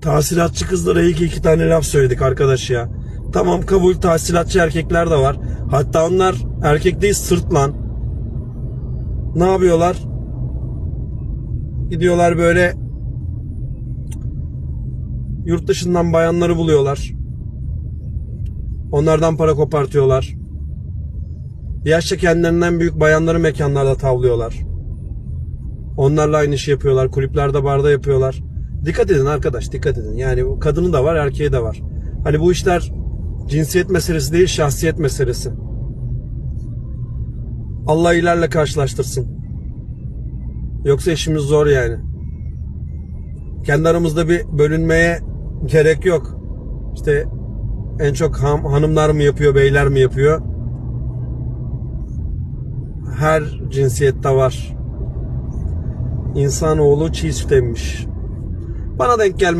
tahsilatçı kızlara ki iki tane laf söyledik arkadaş ya. Tamam kabul tahsilatçı erkekler de var. Hatta onlar erkek değil sırt lan. Ne yapıyorlar? Gidiyorlar böyle yurt dışından bayanları buluyorlar. Onlardan para kopartıyorlar. Yaşça kendilerinden büyük bayanları mekanlarda tavlıyorlar. Onlarla aynı işi yapıyorlar. Kulüplerde, barda yapıyorlar. Dikkat edin arkadaş, dikkat edin. Yani bu kadını da var, erkeği de var. Hani bu işler cinsiyet meselesi değil, şahsiyet meselesi. Allah ilerle karşılaştırsın. Yoksa işimiz zor yani. Kendi aramızda bir bölünmeye gerek yok. İşte en çok ham, hanımlar mı yapıyor, beyler mi yapıyor? Her cinsiyette var. İnsanoğlu çiğ süt emmiş. Bana denk gelme.